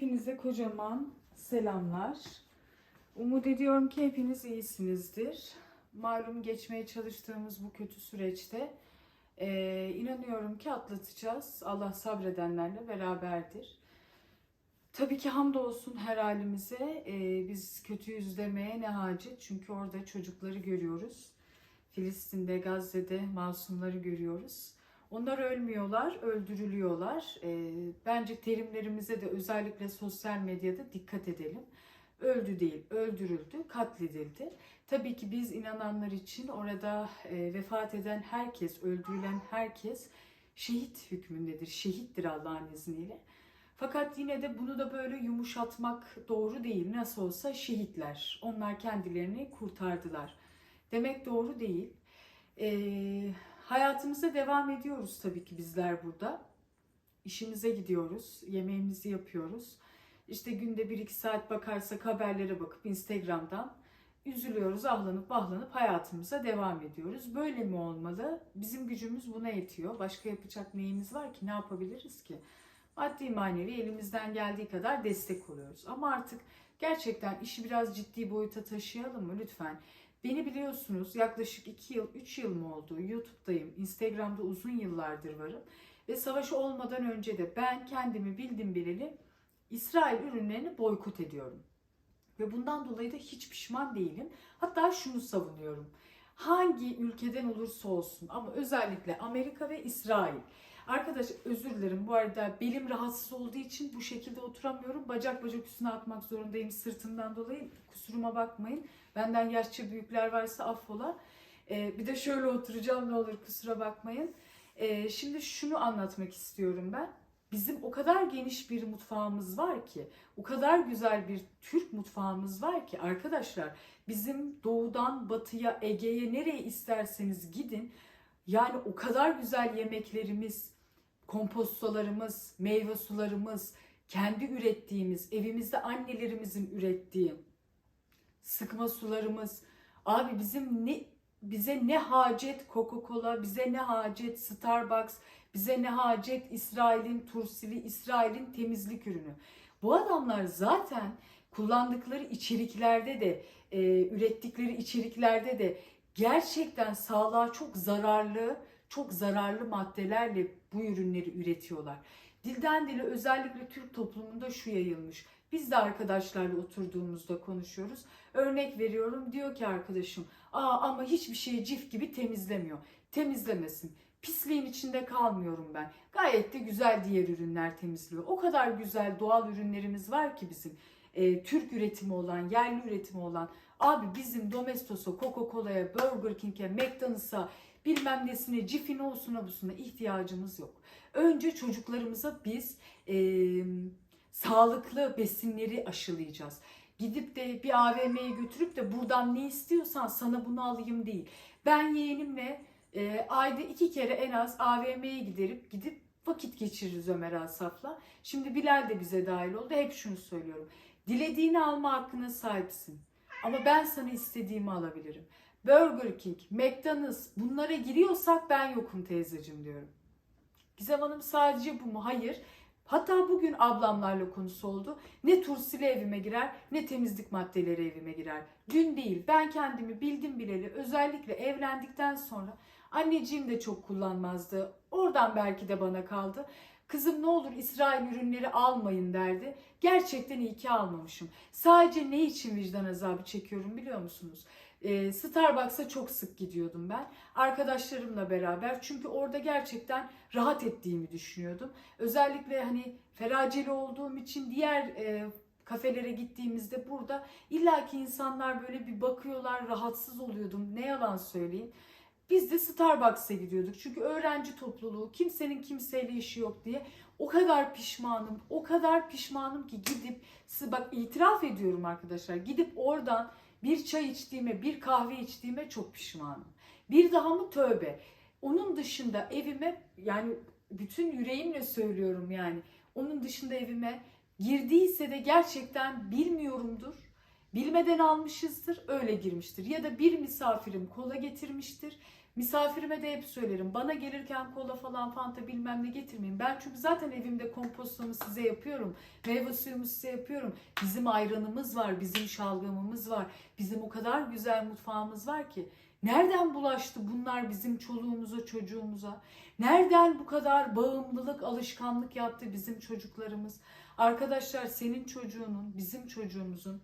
Hepinize kocaman selamlar. Umut ediyorum ki hepiniz iyisinizdir. Malum geçmeye çalıştığımız bu kötü süreçte eee, inanıyorum ki atlatacağız. Allah sabredenlerle beraberdir. Tabii ki hamdolsun her halimize. Eee, biz kötüyüz demeye ne hacet. Çünkü orada çocukları görüyoruz. Filistin'de, Gazze'de masumları görüyoruz. Onlar ölmüyorlar, öldürülüyorlar. Ee, bence terimlerimize de özellikle sosyal medyada dikkat edelim. Öldü değil, öldürüldü, katledildi. Tabii ki biz inananlar için orada e, vefat eden herkes, öldürülen herkes şehit hükmündedir, şehittir Allah'ın izniyle. Fakat yine de bunu da böyle yumuşatmak doğru değil. Nasıl olsa şehitler. Onlar kendilerini kurtardılar. Demek doğru değil. Ee, hayatımıza devam ediyoruz tabii ki bizler burada. İşimize gidiyoruz, yemeğimizi yapıyoruz. İşte günde bir iki saat bakarsak haberlere bakıp Instagram'dan üzülüyoruz, ahlanıp bahlanıp hayatımıza devam ediyoruz. Böyle mi olmalı? Bizim gücümüz buna yetiyor. Başka yapacak neyimiz var ki? Ne yapabiliriz ki? Maddi manevi elimizden geldiği kadar destek oluyoruz. Ama artık gerçekten işi biraz ciddi boyuta taşıyalım mı lütfen? Beni biliyorsunuz yaklaşık 2 yıl, 3 yıl mı oldu? YouTube'dayım, Instagram'da uzun yıllardır varım. Ve savaş olmadan önce de ben kendimi bildim bileli İsrail ürünlerini boykot ediyorum. Ve bundan dolayı da hiç pişman değilim. Hatta şunu savunuyorum. Hangi ülkeden olursa olsun ama özellikle Amerika ve İsrail. Arkadaş özür dilerim bu arada belim rahatsız olduğu için bu şekilde oturamıyorum. Bacak bacak üstüne atmak zorundayım sırtımdan dolayı. Kusuruma bakmayın. Benden yaşça büyükler varsa affola. Ee, bir de şöyle oturacağım ne olur kusura bakmayın. Ee, şimdi şunu anlatmak istiyorum ben. Bizim o kadar geniş bir mutfağımız var ki, o kadar güzel bir Türk mutfağımız var ki arkadaşlar bizim doğudan batıya, Ege'ye nereye isterseniz gidin. Yani o kadar güzel yemeklerimiz, kompostolarımız, meyve sularımız, kendi ürettiğimiz, evimizde annelerimizin ürettiği sıkma sularımız. Abi bizim ne bize ne hacet Coca-Cola, bize ne hacet Starbucks, bize ne hacet İsrail'in tursili, İsrail'in temizlik ürünü. Bu adamlar zaten kullandıkları içeriklerde de, e, ürettikleri içeriklerde de gerçekten sağlığa çok zararlı, çok zararlı maddelerle bu ürünleri üretiyorlar. Dilden dile özellikle Türk toplumunda şu yayılmış. Biz de arkadaşlarla oturduğumuzda konuşuyoruz. Örnek veriyorum diyor ki arkadaşım Aa ama hiçbir şeyi cif gibi temizlemiyor. Temizlemesin. Pisliğin içinde kalmıyorum ben. Gayet de güzel diğer ürünler temizliyor. O kadar güzel doğal ürünlerimiz var ki bizim. Ee, Türk üretimi olan, yerli üretimi olan. Abi bizim Domestos'a, Coca-Cola'ya, Burger King'e, McDonald's'a bilmem nesine, cifine olsuna busuna ihtiyacımız yok. Önce çocuklarımıza biz eee sağlıklı besinleri aşılayacağız. Gidip de bir AVM'ye götürüp de buradan ne istiyorsan sana bunu alayım değil. Ben yeğenimle e, ayda iki kere en az AVM'ye giderip gidip vakit geçiririz Ömer Asaf'la. Şimdi Bilal de bize dahil oldu. Hep şunu söylüyorum. Dilediğini alma hakkına sahipsin. Ama ben sana istediğimi alabilirim. Burger King, McDonald's bunlara giriyorsak ben yokum teyzecim diyorum. Gizem Hanım sadece bu mu? Hayır. Hatta bugün ablamlarla konusu oldu. Ne tursili evime girer ne temizlik maddeleri evime girer. Dün değil ben kendimi bildim bileli özellikle evlendikten sonra anneciğim de çok kullanmazdı. Oradan belki de bana kaldı. Kızım ne olur İsrail ürünleri almayın derdi. Gerçekten iyi ki almamışım. Sadece ne için vicdan azabı çekiyorum biliyor musunuz? Ee, Starbucks'a çok sık gidiyordum ben. Arkadaşlarımla beraber. Çünkü orada gerçekten rahat ettiğimi düşünüyordum. Özellikle hani feraceli olduğum için diğer e, kafelere gittiğimizde burada illaki insanlar böyle bir bakıyorlar rahatsız oluyordum. Ne yalan söyleyeyim. Biz de Starbucks'a gidiyorduk. Çünkü öğrenci topluluğu, kimsenin kimseyle işi yok diye. O kadar pişmanım, o kadar pişmanım ki gidip, bak itiraf ediyorum arkadaşlar. Gidip oradan bir çay içtiğime, bir kahve içtiğime çok pişmanım. Bir daha mı tövbe. Onun dışında evime yani bütün yüreğimle söylüyorum yani. Onun dışında evime girdiyse de gerçekten bilmiyorumdur. Bilmeden almışızdır, öyle girmiştir. Ya da bir misafirim kola getirmiştir Misafirime de hep söylerim. Bana gelirken kola falan fanta bilmem ne getirmeyin. Ben çünkü zaten evimde kompostomu size yapıyorum. Meyve suyumu size yapıyorum. Bizim ayranımız var, bizim şalgamımız var. Bizim o kadar güzel mutfağımız var ki. Nereden bulaştı bunlar bizim çoluğumuza, çocuğumuza? Nereden bu kadar bağımlılık, alışkanlık yaptı bizim çocuklarımız? Arkadaşlar senin çocuğunun, bizim çocuğumuzun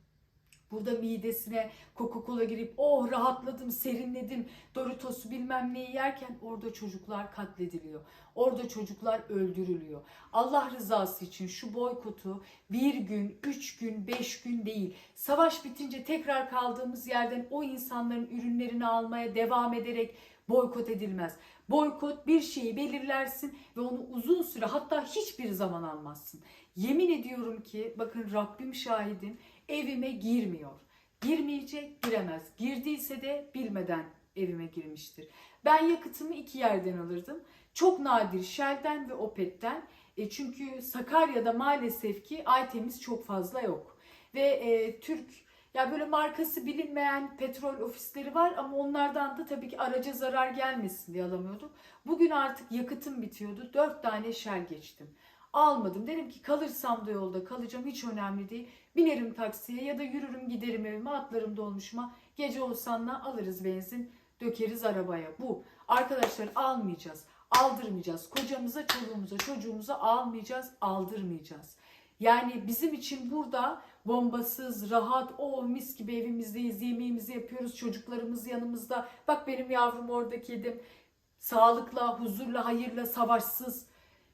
burada midesine Coca-Cola girip oh rahatladım, serinledim, Doritos'u bilmem neyi yerken orada çocuklar katlediliyor. Orada çocuklar öldürülüyor. Allah rızası için şu boykotu bir gün, üç gün, beş gün değil. Savaş bitince tekrar kaldığımız yerden o insanların ürünlerini almaya devam ederek boykot edilmez. Boykot bir şeyi belirlersin ve onu uzun süre hatta hiçbir zaman almazsın. Yemin ediyorum ki bakın Rabbim şahidim evime girmiyor. Girmeyecek, giremez. Girdiyse de bilmeden evime girmiştir. Ben yakıtımı iki yerden alırdım. Çok nadir Shell'den ve Opet'ten. E çünkü Sakarya'da maalesef ki Aytemiz çok fazla yok. Ve e, Türk ya böyle markası bilinmeyen petrol ofisleri var ama onlardan da tabii ki araca zarar gelmesin diye alamıyordum. Bugün artık yakıtım bitiyordu. Dört tane Shell geçtim. Almadım. Dedim ki kalırsam da yolda kalacağım hiç önemli değil. Binerim taksiye ya da yürürüm giderim evime atlarım dolmuşuma. Gece olsanla alırız benzin dökeriz arabaya. Bu. Arkadaşlar almayacağız. Aldırmayacağız. Kocamıza, çoluğumuza, çocuğumuza almayacağız, aldırmayacağız. Yani bizim için burada bombasız, rahat, o mis gibi evimizdeyiz, yemeğimizi yapıyoruz, çocuklarımız yanımızda. Bak benim yavrum orada kedim. Sağlıkla, huzurla, hayırla, savaşsız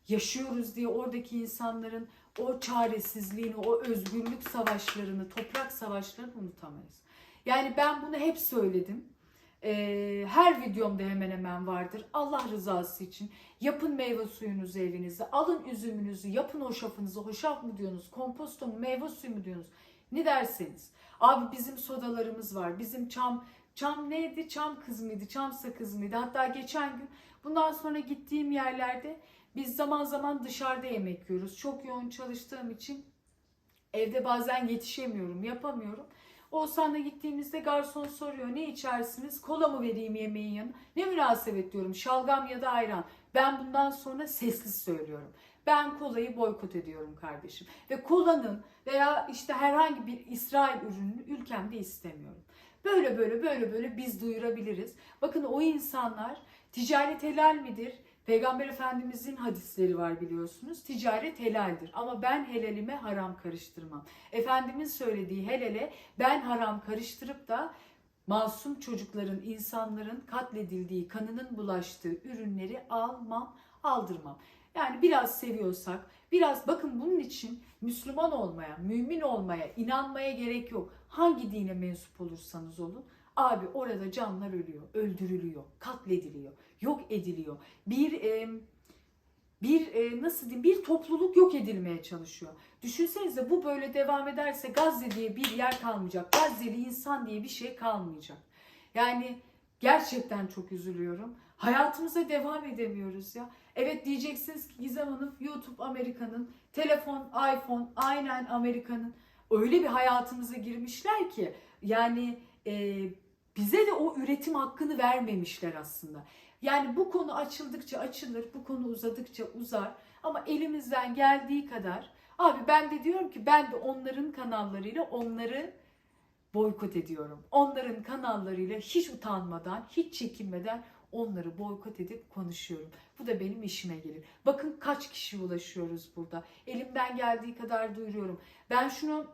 yaşıyoruz diye oradaki insanların o çaresizliğini, o özgürlük savaşlarını, toprak savaşlarını unutamayız. Yani ben bunu hep söyledim. Ee, her videomda hemen hemen vardır. Allah rızası için yapın meyve suyunuzu evinizde. Alın üzümünüzü, yapın hoşafınızı. Hoşaf mı diyorsunuz, komposto mu, meyve suyu mu diyorsunuz? Ne derseniz. Abi bizim sodalarımız var. Bizim çam, çam neydi? Çam kız mıydı? Çam sakız mıydı? Hatta geçen gün bundan sonra gittiğim yerlerde biz zaman zaman dışarıda yemek yiyoruz. Çok yoğun çalıştığım için evde bazen yetişemiyorum, yapamıyorum. Oğuzhan'la gittiğimizde garson soruyor ne içersiniz? Kola mı vereyim yemeğin yanına? Ne münasebet diyorum şalgam ya da ayran. Ben bundan sonra sessiz söylüyorum. Ben kolayı boykot ediyorum kardeşim. Ve kolanın veya işte herhangi bir İsrail ürününü ülkemde istemiyorum. Böyle böyle böyle böyle biz duyurabiliriz. Bakın o insanlar ticaret helal midir? Peygamber Efendimizin hadisleri var biliyorsunuz. Ticaret helaldir ama ben helalime haram karıştırmam. Efendimin söylediği helale ben haram karıştırıp da masum çocukların, insanların katledildiği, kanının bulaştığı ürünleri almam, aldırmam. Yani biraz seviyorsak, biraz bakın bunun için Müslüman olmaya, mümin olmaya, inanmaya gerek yok. Hangi dine mensup olursanız olun. Abi orada canlar ölüyor, öldürülüyor, katlediliyor, yok ediliyor. Bir e, bir e, nasıl diyeyim bir topluluk yok edilmeye çalışıyor. Düşünsenize bu böyle devam ederse Gazze diye bir yer kalmayacak. Gazze'li insan diye bir şey kalmayacak. Yani gerçekten çok üzülüyorum. Hayatımıza devam edemiyoruz ya. Evet diyeceksiniz ki Gizem Hanım YouTube Amerika'nın, telefon iPhone aynen Amerika'nın. Öyle bir hayatımıza girmişler ki yani e, bize de o üretim hakkını vermemişler aslında. Yani bu konu açıldıkça açılır, bu konu uzadıkça uzar. Ama elimizden geldiği kadar, abi ben de diyorum ki ben de onların kanallarıyla onları boykot ediyorum. Onların kanallarıyla hiç utanmadan, hiç çekinmeden onları boykot edip konuşuyorum. Bu da benim işime gelir. Bakın kaç kişi ulaşıyoruz burada. Elimden geldiği kadar duyuruyorum. Ben şunu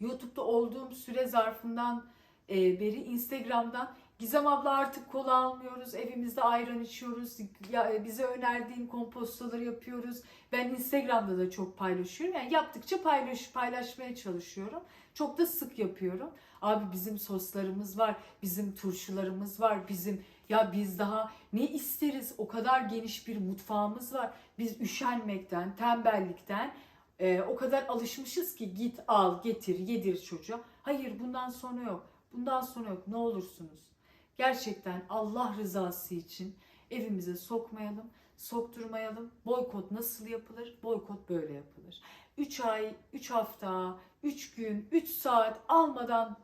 YouTube'da olduğum süre zarfından beri Instagram'dan Gizem abla artık kola almıyoruz, evimizde ayran içiyoruz, ya, e, bize önerdiğin kompostoları yapıyoruz. Ben Instagram'da da çok paylaşıyorum. Yani yaptıkça paylaş, paylaşmaya çalışıyorum. Çok da sık yapıyorum. Abi bizim soslarımız var, bizim turşularımız var, bizim ya biz daha ne isteriz? O kadar geniş bir mutfağımız var. Biz üşenmekten, tembellikten e, o kadar alışmışız ki git al, getir, yedir çocuğa. Hayır bundan sonra yok. Bundan sonra yok. Ne olursunuz. Gerçekten Allah rızası için evimize sokmayalım, sokturmayalım. Boykot nasıl yapılır? Boykot böyle yapılır. 3 ay, 3 hafta, 3 gün, 3 saat almadan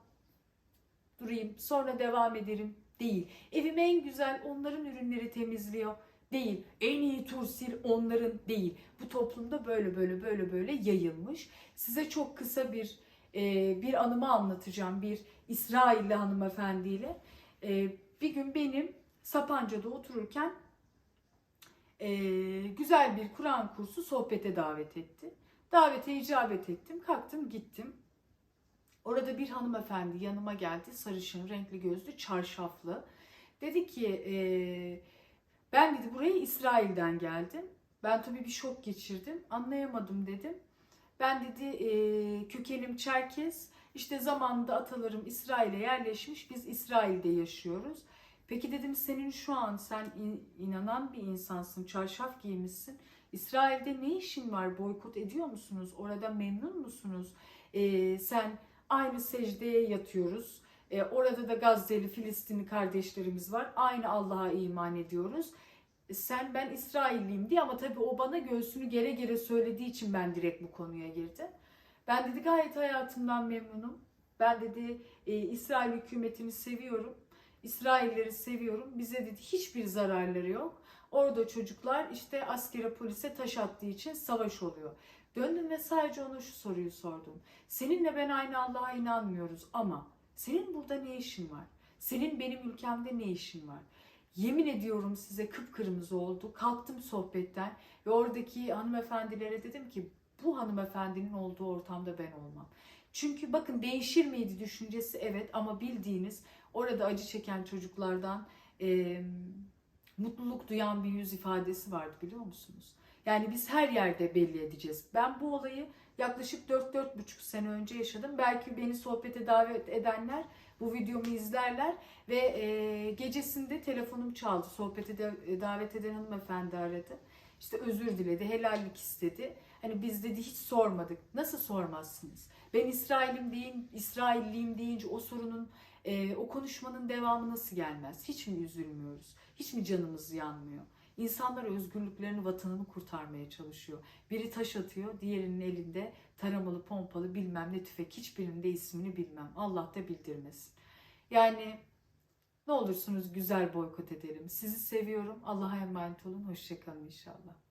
durayım, sonra devam ederim Değil. Evim en güzel onların ürünleri temizliyor. Değil. En iyi tursil onların değil. Bu toplumda böyle böyle böyle böyle yayılmış. Size çok kısa bir bir anımı anlatacağım. Bir İsrailli hanımefendiyle. E, bir gün benim Sapanca'da otururken e, güzel bir Kur'an kursu sohbete davet etti. Davete icabet ettim. Kalktım gittim. Orada bir hanımefendi yanıma geldi. Sarışın, renkli gözlü, çarşaflı. Dedi ki e, ben dedi buraya İsrail'den geldim. Ben tabii bir şok geçirdim. Anlayamadım dedim. Ben dedi e, kökenim Çerkez. İşte zamanında atalarım İsrail'e yerleşmiş. Biz İsrail'de yaşıyoruz. Peki dedim senin şu an sen in- inanan bir insansın. Çarşaf giymişsin. İsrail'de ne işin var? Boykot ediyor musunuz? Orada memnun musunuz? E, sen aynı secdeye yatıyoruz. E, orada da Gazze'li, Filistinli kardeşlerimiz var. Aynı Allah'a iman ediyoruz. E, sen ben İsrailliyim diye ama tabii o bana göğsünü gere gere söylediği için ben direkt bu konuya girdim. Ben dedi gayet hayatımdan memnunum. Ben dedi e, İsrail hükümetini seviyorum. İsrailleri seviyorum. Bize dedi hiçbir zararları yok. Orada çocuklar işte askere polise taş attığı için savaş oluyor. Döndüm ve sadece ona şu soruyu sordum. Seninle ben aynı Allah'a inanmıyoruz ama senin burada ne işin var? Senin benim ülkemde ne işin var? Yemin ediyorum size kıpkırmızı oldu. Kalktım sohbetten ve oradaki hanımefendilere dedim ki bu hanımefendinin olduğu ortamda ben olmam. Çünkü bakın değişir miydi düşüncesi evet ama bildiğiniz orada acı çeken çocuklardan e, mutluluk duyan bir yüz ifadesi vardı biliyor musunuz? Yani biz her yerde belli edeceğiz. Ben bu olayı yaklaşık 4-4,5 sene önce yaşadım. Belki beni sohbete davet edenler bu videomu izlerler ve e, gecesinde telefonum çaldı. Sohbete de, davet eden hanımefendi aradı. İşte özür diledi, helallik istedi. Hani biz dedi hiç sormadık. Nasıl sormazsınız? Ben İsrail'im deyin, İsrailliyim deyince o sorunun, e, o konuşmanın devamı nasıl gelmez? Hiç mi üzülmüyoruz? Hiç mi canımız yanmıyor? İnsanlar özgürlüklerini, vatanını kurtarmaya çalışıyor. Biri taş atıyor, diğerinin elinde taramalı, pompalı bilmem ne tüfek. Hiçbirinin de ismini bilmem. Allah da bildirmesin. Yani ne olursunuz güzel boykot edelim. Sizi seviyorum. Allah'a emanet olun. Hoşçakalın inşallah.